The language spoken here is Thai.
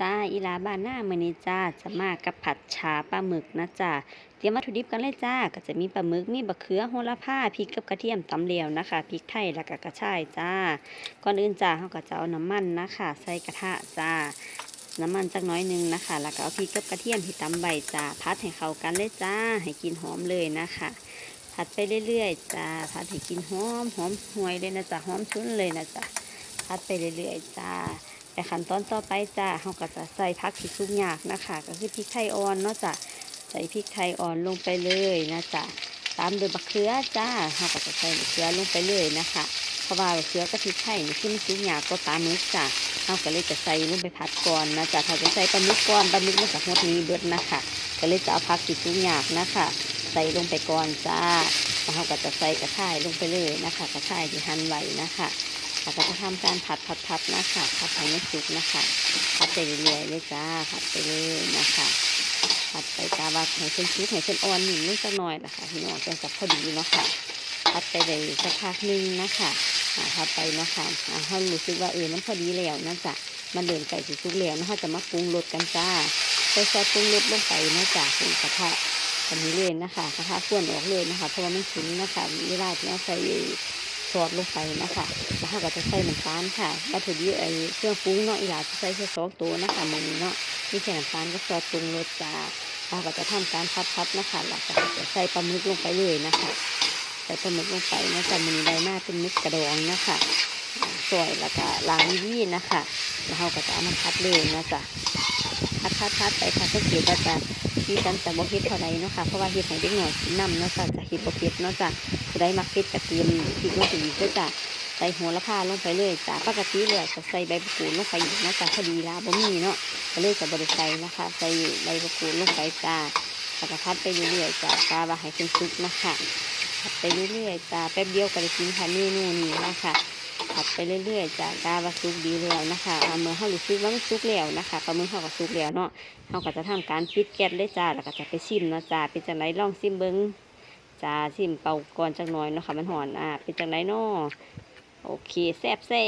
จ้าอีลาบ้านหน้ามือนี้จ้าจะมากับผัดชาปลาหมึกนะจ้าเตรียมวัตถุดิบกันเลยจ้า ก็จะมีปลาหมึกมีบะเขือโหระพาพริกกับกระเทียมตำเหลวนะคะพริกไทยแล้วก็กระชายจ้า ก่อนอื่นจ้าเฮาก็จะเอาน้ำมันนะคะ ใส่กระทะจ้า น้ำมันจักน้อยนึงนะคะ แล้วก็เอาพริกกับกระเทียมที่ตำใบจ้าพัดให้เข้ากันเลยจ้า ให้กินหอมเลยนะคะผัดไปเรื่อยๆจ้าผัดให้กินหอมหอมห่วยเลยนะจ้าหอมชุนเลยนะจ้าผัดไปเรื่อยๆจ้า แต่ขั้นตอนต่อไปจ้าเราก็จะใส่ผักที่สุกยากนะคะ ก็คือพริกไทยอ่อนเนาะจ้ะใส่พริกไทยอ่อนลงไปเลยนะจ๊ะตามด้วยบักเขือจ้าเราก็จะใส่บักเขือลงไปเลยนะคะเพราะว่าบักเขือกับพริกไทยที่มันสุกยากก็ตามมึกจ้ะเราก็เลยจะใส่ลงไปผัดก่อนนะจ๊ะถ้าจะใส่ปลาหมึกก่อนปลาหมึกมันจะหดนี้เบิดนะคะ ก็เลยจะเอาผักที่สุกยากนะคะ ใส่ลงไปก่อนจ้าเราก็จะใส่กระชายลงไปเลยนะคะ กระชายที่หั่นไว้นะคะ เราก็จะทำการผัดผัดผัดนะคะผัดให้ไม่สุกนะคะผัดไปเรื่อยๆเลยจ้าผัดไปเลยนะคะผัดไปจ้าว่าให้เส้นซุกให้เส้นอ่อนหนึ่งนิดสักหน่อยนะคะพี่น้องจะสักพอดีเนาะค่ะผัดไปเลยสักพักหนึ่งนะคะอ่าผัดไปเนาะค่ะเขารู้สึกว่าเออมันพอดีแล้วนะจ๊ะมันเดินไก่สีสุกแล้วนะเขาจะมาปรุงรสกันจ้าใส่ซอสปรุงรสลงไปนะจ๊ะปรุกระทะแบบนี้เลยนะคะกระทะข้วนออกเลยนะคะ เพราะว่ามันฉุนนะคะเวลาที่เราใส่ อสลงไปนะคะแล้วเราก็จะใส่น้ำตาลค่ะวัตถุดิบไอ้เครื่องปรุงเนาะอีหลาจะใส่แค่สองตัวนะคะมือนี้เนาะมีแค่น้ำตาลก็ซอสปรุงรสจ้าเราก็จะทำการพัดๆนะคะแล้วก็จะใส่ปลาหมึกลงไปเลยนะคะใส่ปลาหมึกลงไปนะจ๊ะมือนี้ได้าเป็นมึกกระดองนะคะสวยแล้วก็ล้างยี่นะคะ แล้วเราก็จะเอามาพัดเลยนะจ๊ะพัดพัดพัดไปค่ะสังเกตว่าจะ ที่กันจะบ่เฮ็ดเท่าไรเนาะค่ะเพราะว่าเฮ็ดให้เด็กหน่อยกินน้ำเนาะจ้ะจะเฮ็ดบ่เผ็ดเนาะจ้ะจะได้มักเผ็ดกระเทียมพริกลงไปอีกด้วยจ้ะใส่โหัวละพาลงไปเลยจ้ะปกติเลยจะใส่ใบมะกรูดลงไปอีกเนาะจ้ะพอดีลาบ่มีเนาะก็เลยจะบริใส่นะคะใส่ใบมะกรูดลงไปจ้าแล้วก็พัดไปเรื่อยๆจ้ะกาว่าให้เป็นซุปนะคะไปเรื่อยๆจ้ะแป๊บเดียวก็ได้กินค่ะเมนูนี้นะคะ ผัดไปเรื่อยๆจากกาว่าซุกดีแล้วนะคะอ่าเมื่อเขารู้สึกว่ามันซุกแล้วนะคะปลาหมึกเขาก็ซุกแล้วเนาะเขาก็จะทำการปิดแก๊สได้จ้าแล้วก็จะไปชิมนะจ้าเป็นจังไรลองชิมเบิ้งจ้าชิมเป่าก่อนจังหน่อยเนาะค่ะมันหอนอะเป็นจังไรเนาะโอเคแซ่บแซ่